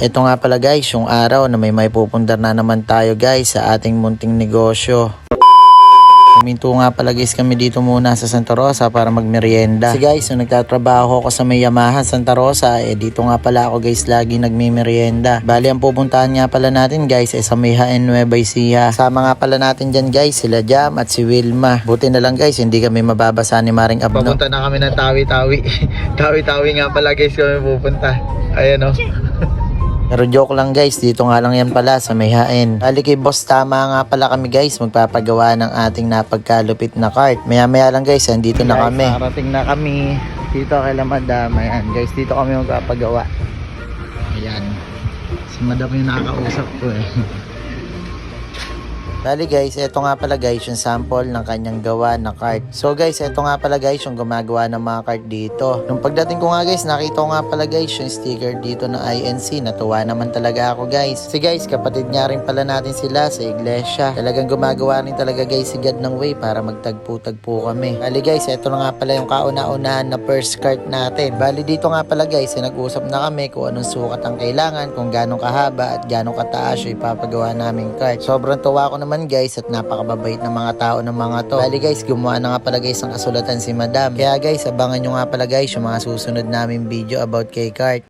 Ito nga pala guys, yung araw na may may pupundar na naman tayo guys sa ating munting negosyo. Huminto nga pala guys kami dito muna sa Santa Rosa para magmerienda. Kasi guys, nung nagtatrabaho ako sa may Yamaha Santa Rosa, eh dito nga pala ako guys lagi nagmimerienda. Bali ang pupuntahan nga pala natin guys ay sa may HN Nueva Ecija. Sama nga pala natin dyan guys sila Jam at si Wilma. Buti na lang guys, hindi kami mababasa ni Maring Abno. Papunta na kami ng tawi-tawi. tawi-tawi nga pala guys kami pupunta. Ayan oh. Pero joke lang guys, dito nga lang yan pala sa may hain. Bali kay boss tama nga pala kami guys, magpapagawa ng ating napagkalupit na cart. Maya maya lang guys, andito na kami. Parating na kami dito kay La Madam. Ayan guys, dito kami magpapagawa. Ayan. Si Madam yung nakakausap ko eh. Bali guys, ito nga pala guys yung sample ng kanyang gawa na cart. So guys, ito nga pala guys yung gumagawa ng mga cart dito. Nung pagdating ko nga guys, nakita ko nga pala guys yung sticker dito ng INC. Natuwa naman talaga ako guys. Si guys, kapatid nga rin pala natin sila sa iglesia. Talagang gumagawa rin talaga guys si God ng way para magtagpo-tagpo kami. Bali guys, ito na nga pala yung kauna-unahan na first cart natin. Bali dito nga pala guys, eh, nag-usap na kami kung anong sukat ang kailangan, kung gano'ng kahaba at gano'ng kataas yung ipapagawa naming cart. Sobrang tuwa ko naman guys at napakababait ng mga tao ng mga to. Bali guys, gumawa na nga pala guys ng kasulatan si Madam. Kaya guys, abangan nyo nga pala guys yung mga susunod naming video about kay cart.